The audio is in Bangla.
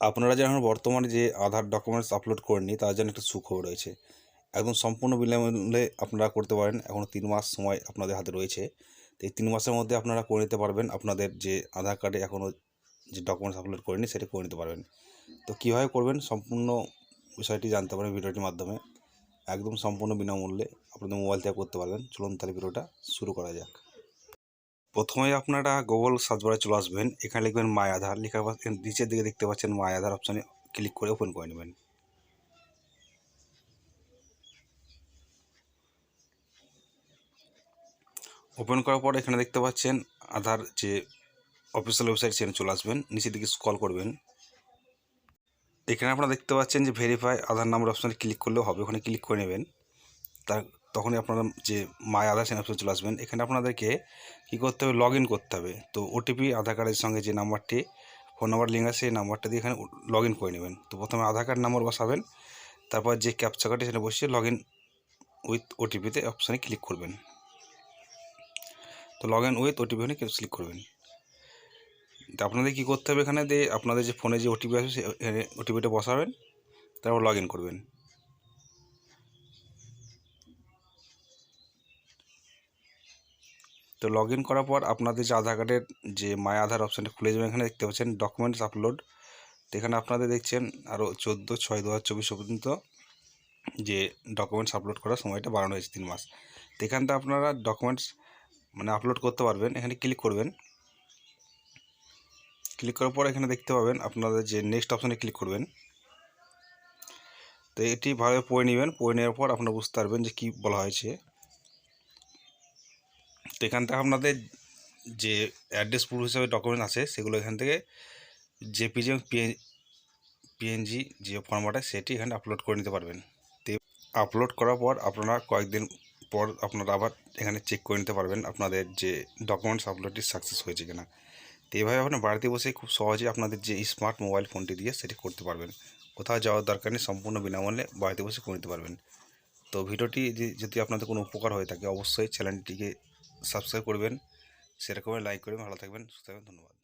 আপনারা যেন বর্তমানে যে আধার ডকুমেন্টস আপলোড করেননি, তার জন্য একটা সুখবর রয়েছে। একদম সম্পূর্ণ বিনামূল্যে আপনারা করতে পারেন। এখনও তিন মাস সময় আপনাদের হাতে রয়েছে। তো এই তিন মাসের মধ্যে আপনারা করে নিতে পারবেন। আপনাদের যে আধার কার্ডে এখনও যে ডকুমেন্টস আপলোড করেনি সেটা করে নিতে পারবেন। তো কীভাবে করবেন সম্পূর্ণ বিষয়টি জানতে পারবেন ভিডিওটির মাধ্যমে। একদম সম্পূর্ণ বিনামূল্যে আপনাদের মোবাইল থেকে করতে পারবেন। চলুন তাহলে ভিডিওটা শুরু করা যাক। প্রথমে আপনারা গুগল সার্চ বারে চলে আসবেন। এখানে লিখবেন মাই আধার লেখা নিচের দিকে দেখতে পাচ্ছেন মাই আধার অপশানে ক্লিক করে ওপেন করে নেবেন। ওপেন করার পর এখানে দেখতে পাচ্ছেন আধার যে অফিসিয়াল ওয়েবসাইট সেখানে চলে আসবেন। নিচের দিকে স্ক্রল করবেন। এখানে আপনারা দেখতে পাচ্ছেন যে ভেরিফাই আধার নাম্বার অপশানে ক্লিক করলেও হবে। ওখানে ক্লিক করে নেবেন। তার তখনই আপনারা যে মাই আধার অপশানে চলে আসবেন, এখানে আপনাদেরকে কী করতে হবে? লগ করতে হবে। তো ওটিপি আধার কার্ডের সঙ্গে যে নাম্বারটি ফোন নাম্বার লিঙ্ক আছে, সেই নাম্বারটা দিয়ে এখানে লগ করে নেবেন। তো প্রথমে আধার কার্ড নাম্বার বসাবেন, তারপর যে ক্যাপচা কার্ডটি সেটা বসিয়ে লগ ইন উইথ ওটিপিতে অপশানে ক্লিক করবেন। তো লগ ইন উইথ ওটিপি ওখানে ক্লিক করবেন। তো আপনাদের কী করতে হবে এখানে? দিয়ে আপনাদের যে ফোনে যে ওটিপি আসবে সেই ওটিপিটা বসাবেন, তারপর লগ করবেন। তো লগ ইন করার পর আপনাদের যে আধার কার্ডের যে মাই আধার অপশানটা খুলে যাবে, এখানে দেখতে পাচ্ছেন ডকুমেন্টস আপলোড তো এখানে আপনাদের দেখছেন আরও চোদ্দ, ছয়, দু হাজার চব্বিশ পর্যন্ত যে ডকুমেন্টস আপলোড করার সময়টা বাড়ানো হয়েছে তিন মাস। তো এখানটা আপনারা ডকুমেন্টস মানে আপলোড করতে পারবেন, এখানে ক্লিক করবেন। ক্লিক করার পর এখানে দেখতে পাবেন আপনাদের যে নেক্সট অপশানে ক্লিক করবেন। তো এটি ভালোভাবে পড়ে নেবেন, পড়ে নেওয়ার পর আপনারা বুঝতে পারবেন যে কী বলা হয়েছে। তো এখান থেকে আপনাদের যে অ্যাড্রেস প্রুফ হিসাবে ডকুমেন্ট আছে, সেগুলো এখান থেকে জেপিজি পিএনজি যে ফর্মাটে সেটি এখানে আপলোড করে নিতে পারবেন। তো আপলোড করার পর আপনারা কয়েকদিন পর আপনারা আবার এখানে চেক করে নিতে পারবেন আপনাদের যে ডকুমেন্টস আপলোডটি সাকসেস হয়েছে কিনা। তো এইভাবে আপনার বাড়িতে বসে খুব সহজেই আপনাদের যে স্মার্ট মোবাইল ফোনটি দিয়ে সেটি করতে পারবেন। কোথাও যাওয়ার দরকার নেই, সম্পূর্ণ বিনামূল্যে বাড়িতে বসে করে নিতে পারবেন। তো ভিডিওটি যদি আপনাদের কোনো উপকার হয়ে থাকে, অবশ্যই চ্যানেলটিকে সাবস্ক্রাইব করবেন সেরকমই লাইক করবেন ভালো থাকবেন সুস্থ থাকবেন ধন্যবাদ।